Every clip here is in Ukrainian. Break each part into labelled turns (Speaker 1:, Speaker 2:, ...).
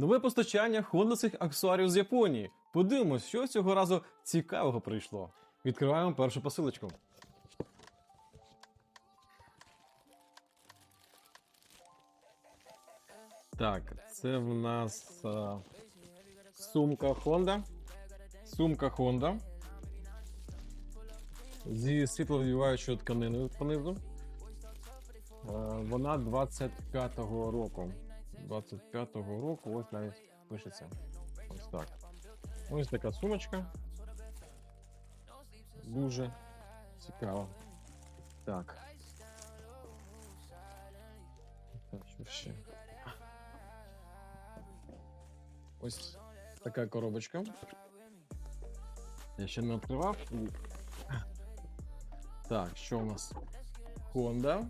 Speaker 1: Нове постачання хондасих аксесуарів з Японії. Подивимось, що цього разу цікавого прийшло. Відкриваємо першу посилочку. Так, це в нас а, сумка Honda. Сумка Honda. Зі світловідбиваючою тканиною понизу. Е, Вона 25-го року. 25-го року, ось навіть пишеться. Ось так. Ось така сумочка. Дуже цікаво. Так. Так, що ще? Ось така коробочка. Я ще не відкривав. І- Так, що у нас? Honda.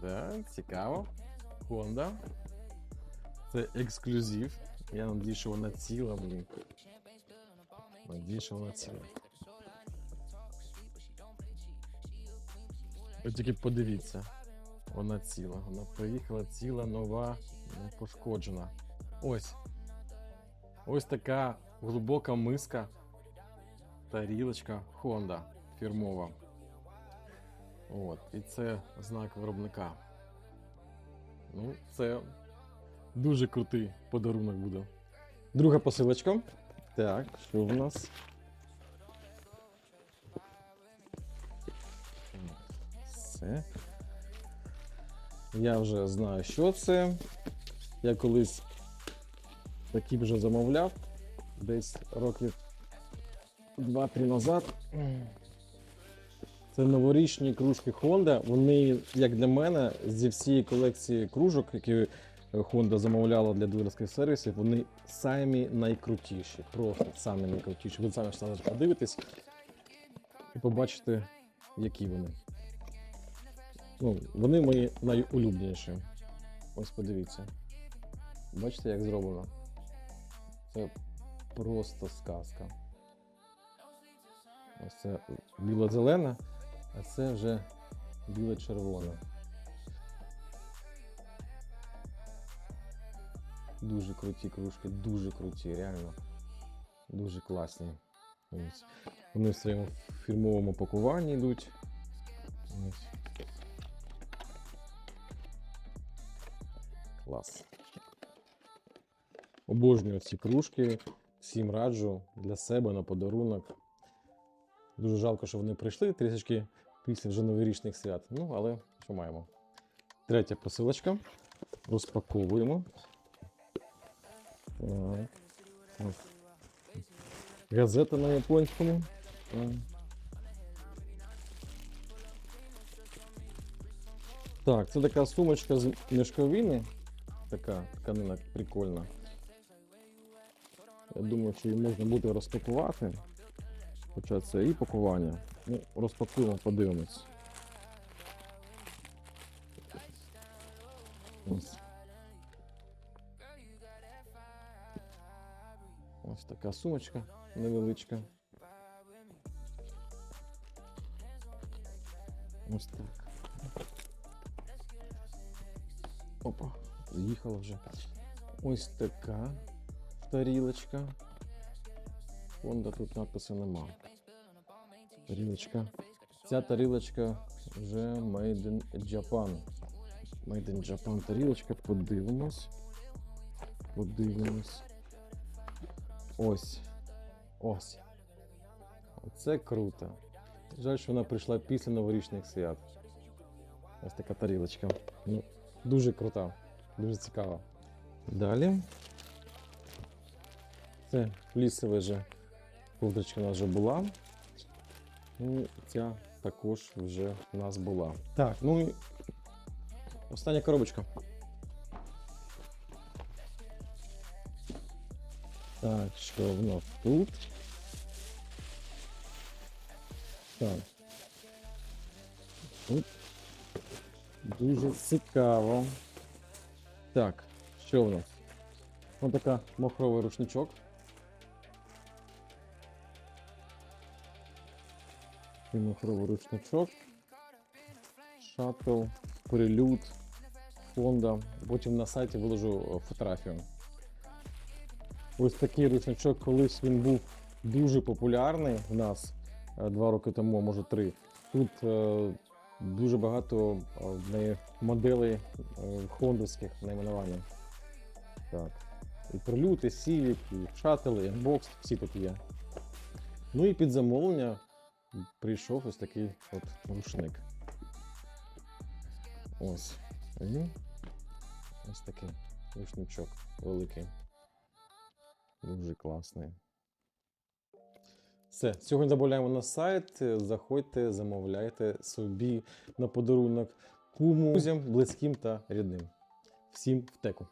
Speaker 1: Да, цікаво. Honda. Це ексклюзив. Я надію, що вона ціла, блін. Надію, що вона ціла. Ви тільки подивіться. Вона ціла. Вона приїхала ціла, нова, не пошкоджена. Ось. Ось така глибока миска. Тарілочка Honda фірмова. От, і це знак виробника. Ну, це дуже крутий подарунок буде. Друга посилочка. Так, що в нас? Все. Я вже знаю, що це. Я колись такі вже замовляв. Десь років 2-3 назад. Це новорічні кружки Honda. Вони, як для мене, зі всієї колекції кружок, які Honda замовляла для дилерських сервісів, вони самі найкрутіші. Просто самі найкрутіші. Ви самі зараз подивитесь і побачите, які вони. Ну, вони мої найулюбленіші. Ось подивіться. Бачите, як зроблено? Це просто сказка. Ось це біло-зелена, а це вже біло-червона. Дуже круті кружки, дуже круті, реально. Дуже класні. Вони в своєму фірмовому пакуванні йдуть. Клас. Обожнюю ці кружки. Всім раджу для себе на подарунок. Дуже жалко, що вони прийшли трішечки після вже новорічних свят. Ну, але що маємо. Третя посилочка. Розпаковуємо. Газета на японському. Так. Так, це така сумочка з мішковини. Така тканина прикольна. Я думаю, що її можна буде розпакувати. Хоча це і пакування. Ну, розпакуємо, подивимось. Ось така сумочка невеличка. Ось так. Опа, з'їхала вже. Ось така тарілочка. Фонда тут напису нема. Тарілочка. Ця тарілочка вже Made in Japan. Made in Japan тарілочка. Подивимось. Подивимось. Ось. Ось. Оце круто. Жаль, що вона прийшла після новорічних свят. Ось така тарілочка. Ну, дуже крута, дуже цікава. Далі. Це флісове же ковдрочка у нас вже була. Ну, ця також вже у нас була. Так, ну і остання коробочка. Так, що в нас тут? Так. Тут дуже цікаво. Так, що в нас? Ось така махровий рушничок. І махровий рушничок. Шаттл, прилюд, Honda. Потім на сайті виложу е, фотографію. Ось такий рушничок, колись він був дуже популярний в нас е, два роки тому, може три. Тут е, дуже багато е, моделей хондовських найменування. Так. І прилют, і сівік, і шател, і енбокс, всі тут є. Ну і під замовлення прийшов ось такий от рушник. Ось. Ось такий рушничок великий. Дуже класний. Все, сьогодні замовляємо на сайт. Заходьте, замовляйте собі на подарунок куму, друзям, близьким та рідним. Всім
Speaker 2: втеку!